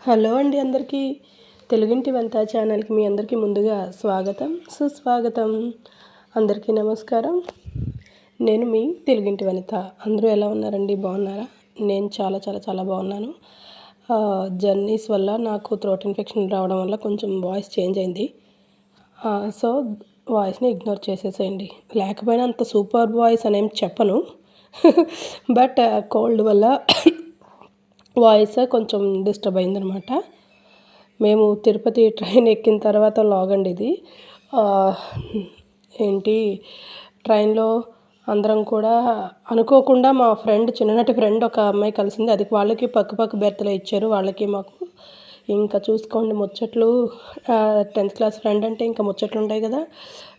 Hello అండి అందరికీ. తెలుగింటి వంత ఛానల్కి మీ అందరికీ ముందుగా స్వాగతం సుస్వాగతం. అందరికీ నమస్కారం. నేను మీ తెలుగింటి వనిత. అందరూ ఎలా ఉన్నారండి? బాగున్నారా? నేను చాలా చాలా చాలా బాగున్నాను. జర్నీస్ వల్ల నాకు థ్రోట్ ఇన్ఫెక్షన్ రావడం వల్ల కొంచెం వాయిస్ చేంజ్ అయింది. సో వాయిస్ని ఇగ్నోర్ చేసేసేయండి. లేకపోయినా అంత సూపర్ వాయిస్ అనేం చెప్పను. బట్ కోల్డ్ వల్ల వాయిస్ కొంచెం డిస్టర్బ్ అయిందనమాట మేము తిరుపతి ట్రైన్ ఎక్కిన తర్వాత లాగండి ఇది. ఏంటి ట్రైన్లో అందరం కూడా అనుకోకుండా మా ఫ్రెండ్ చిన్ననాటి ఫ్రెండ్ ఒక అమ్మాయి కలిసింది. అది వాళ్ళకి పక్క పక్క బెర్త్లో ఇచ్చారు. వాళ్ళకి మాకు ఇంకా చూసుకోండి ముచ్చట్లు. టెన్త్ క్లాస్ ఫ్రెండ్ అంటే ఇంకా ముచ్చట్లు ఉంటాయి కదా.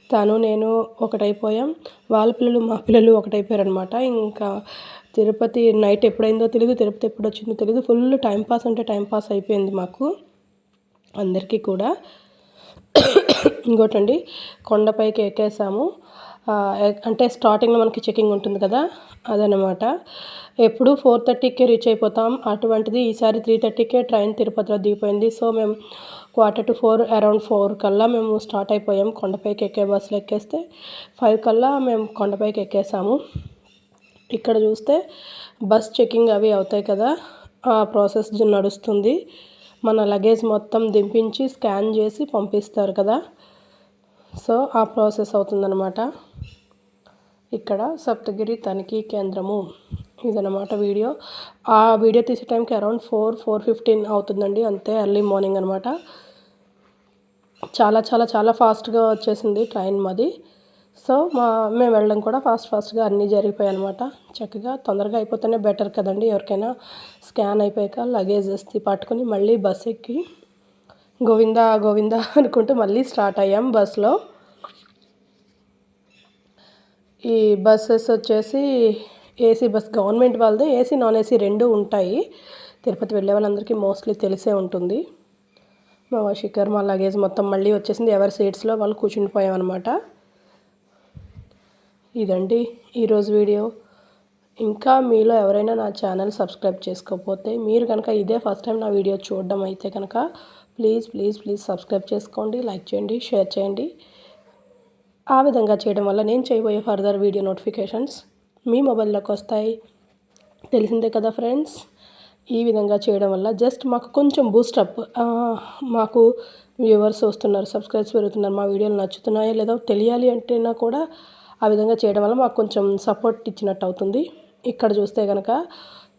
తను నేను ఒకటైపోయాం. వాళ్ళ పిల్లలు మా పిల్లలు ఒకటైపోయారు అనమాట ఇంకా తిరుపతి నైట్ ఎప్పుడైందో తెలియదు తిరుపతి ఎప్పుడు వచ్చిందో తెలియదు ఫుల్ టైం పాస్ అంటే టైం పాస్ అయిపోయింది మాకు అందరికీ కూడా. ఇంకోటండి కొండపైకి ఎక్కేసాము. అంటే స్టార్టింగ్లో మనకి చెకింగ్ ఉంటుంది కదా అదనమాట ఎప్పుడు ఫోర్ థర్టీకే రీచ్ అయిపోతాం. అటువంటిది ఈసారి త్రీ థర్టీకే ట్రైన్ తిరుపతిలో దిగిపోయింది. సో మేము quarter to four around four కల్లా మేము స్టార్ట్ అయిపోయాం. కొండపైకి ఎక్కే బస్సులు ఎక్కేస్తే ఫైవ్ కల్లా మేము కొండపైకి ఎక్కేసాము. ఇక్కడ చూస్తే బస్ చెకింగ్ అవి అవుతాయి కదా. ఆ ప్రాసెస్ నడుస్తుంది. మన లగేజ్ మొత్తం దింపించి స్కాన్ చేసి పంపిస్తారు కదా. సో ఆ ప్రాసెస్ అవుతుందన్నమాట. ఇక్కడ సప్తగిరి తనిఖీ కేంద్రము. ఇదన్నమాట వీడియో. ఆ వీడియో తీసే టైంకి అరౌండ్ ఫోర్ ఫోర్ ఫిఫ్టీన్ అవుతుందండి. అంతే ఎర్లీ మార్నింగ్ అనమాట చాలా చాలా చాలా ఫాస్ట్గా వచ్చేసింది ట్రైన్ మాది. సో మా మేము వెళ్ళడం కూడా ఫాస్ట్ ఫాస్ట్గా అన్నీ జరిగిపోయాయి అనమాట చక్కగా తొందరగా అయిపోతేనే బెటర్ కదండి. ఎవరికైనా స్కాన్ అయిపోయాక లగేజెస్ పట్టుకుని మళ్ళీ బస్ ఎక్కి గోవిందా గోవిందా అనుకుంటూ మళ్ళీ స్టార్ట్ అయ్యాం బస్లో. ఈ బస్సెస్ వచ్చేసి ఏసీ బస్ గవర్నమెంట్ వాళ్ళది ఏసీ నాన్ ఏసీ రెండు ఉంటాయి. తిరుపతి వెళ్ళే వాళ్ళందరికీ మోస్ట్లీ తెలిసే ఉంటుంది. మా శిఖర్ మా లగేజ్ మొత్తం మళ్ళీ వచ్చేసింది. ఎవరి సీట్స్లో వాళ్ళు కూర్చుండిపోయామన్నమాట ఇదండి ఈరోజు వీడియో. ఇంకా మీలో ఎవరైనా నా ఛానల్ సబ్స్క్రైబ్ చేసుకోకపోతే మీరు కనుక ఇదే ఫస్ట్ టైం నా వీడియో చూడడం అయితే కనుక ప్లీజ్ ప్లీజ్ ప్లీజ్ సబ్స్క్రైబ్ చేసుకోండి లైక్ చేయండి షేర్ చేయండి. ఆ విధంగా చేయడం వల్ల నేను చేయబోయే ఫర్దర్ వీడియో నోటిఫికేషన్స్ మీ మొబైల్లోకి వస్తాయి. తెలిసిందే కదా ఫ్రెండ్స్? ఈ విధంగా చేయడం వల్ల జస్ట్ మాకు కొంచెం బూస్టప్ మాకు వ్యూవర్స్ వస్తున్నారు సబ్స్క్రైబ్స్ పెరుగుతున్నారు మా వీడియోలు నచ్చుతున్నాయో లేదో తెలియాలి అంటేనా కూడా ఆ విధంగా చేయడం వల్ల మాకు కొంచెం సపోర్ట్ ఇచ్చినట్టు అవుతుంది. ఇక్కడ చూస్తే కనుక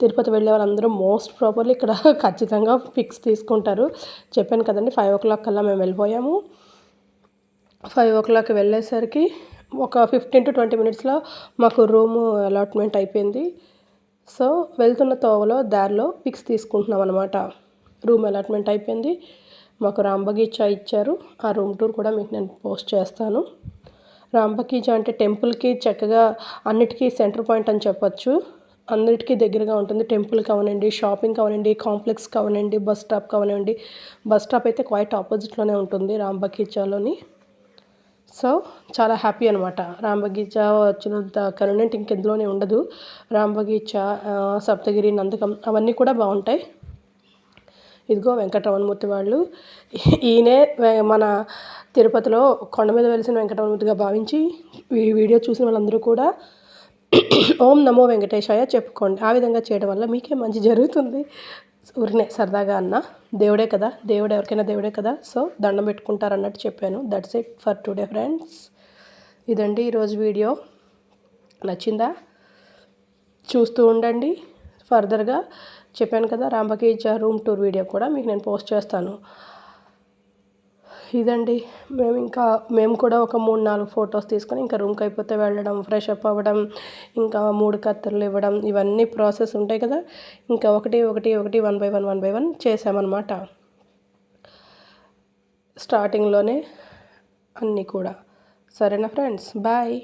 తిరుపతి వెళ్ళే వాళ్ళందరూ మోస్ట్ ప్రాపర్లీ ఇక్కడ ఖచ్చితంగా ఫిక్స్ తీసుకుంటారు. చెప్పాను కదండి ఫైవ్ ఓ క్లాక్ కల్లా మేము వెళ్ళిపోయాము. ఫైవ్ ఓ క్లాక్ వెళ్ళేసరికి ఒక ఫిఫ్టీన్ టు ట్వంటీ మినిట్స్లో మాకు రూమ్ అలాట్మెంట్ అయిపోయింది. సో వెళ్తున్న తోవలో దారిలో పిక్స్ తీసుకుంటున్నాం అనమాట రూమ్ అలాట్మెంట్ అయిపోయింది. మాకు రాంబగీచా ఇచ్చారు. ఆ రూమ్ టూర్ కూడా మీకు నేను పోస్ట్ చేస్తాను. రాంబగీచా అంటే టెంపుల్కి చక్కగా అన్నిటికీ సెంటర్ పాయింట్ అని చెప్పొచ్చు. అన్నిటికీ దగ్గరగా ఉంటుంది. టెంపుల్ కావనండి షాపింగ్ కావనండి కాంప్లెక్స్ కావనండి బస్ స్టాప్ కావనండి బస్ స్టాప్ అయితే క్వైట్ ఆపోజిట్లోనే ఉంటుంది రాంబగీచాలోని సో చాలా హ్యాపీ అనమాట రాంబగీచా వచ్చినంత కన్వీనెంట్ ఇంకెందులోనే ఉండదు. రాంబగీచా సప్తగిరి నందకం అవన్నీ కూడా బాగుంటాయి. ఇదిగో వెంకటరమణమూర్తి వాళ్ళు. ఈయనే మన తిరుపతిలో కొండ మీద వెలిసిన వెంకటరమణమూర్తిగా భావించి ఈ వీడియో చూసిన వాళ్ళందరూ కూడా ఓం నమో వెంకటేశాయ చెప్పుకోండి. ఆ విధంగా చేయడం వల్ల మీకే మంచి జరుగుతుంది. ఊరినే సరదాగా అన్న దేవుడే కదా దేవుడు ఎవరికైనా దేవుడే కదా సో దండం పెట్టుకుంటారు అన్నట్టు చెప్పాను. That's it for today friends ఇదండి ఈరోజు వీడియో. నచ్చిందా? చూస్తూ ఉండండి. ఫర్దర్గా చెప్పాను కదా రాంబకీచ రూమ్ టూర్ వీడియో కూడా మీకు నేను పోస్ట్ చేస్తాను. ఇదండి. మేము ఇంకా మేము కూడా ఒక మూడు నాలుగు ఫొటోస్ తీసుకొని ఇంకా రూమ్కి అయిపోతే వెళ్ళడం ఫ్రెష్ అప్ అవ్వడం ఇంకా మూడు కత్తెరలు ఇవ్వడం ఇవన్నీ ప్రాసెస్ ఉంటాయి కదా. ఇంకా ఒకటి ఒకటి ఒకటి one by one one by one చేసామన్నమాట. స్టార్టింగ్లోనే అన్నీ కూడా. సరేనా ఫ్రెండ్స్? బాయ్.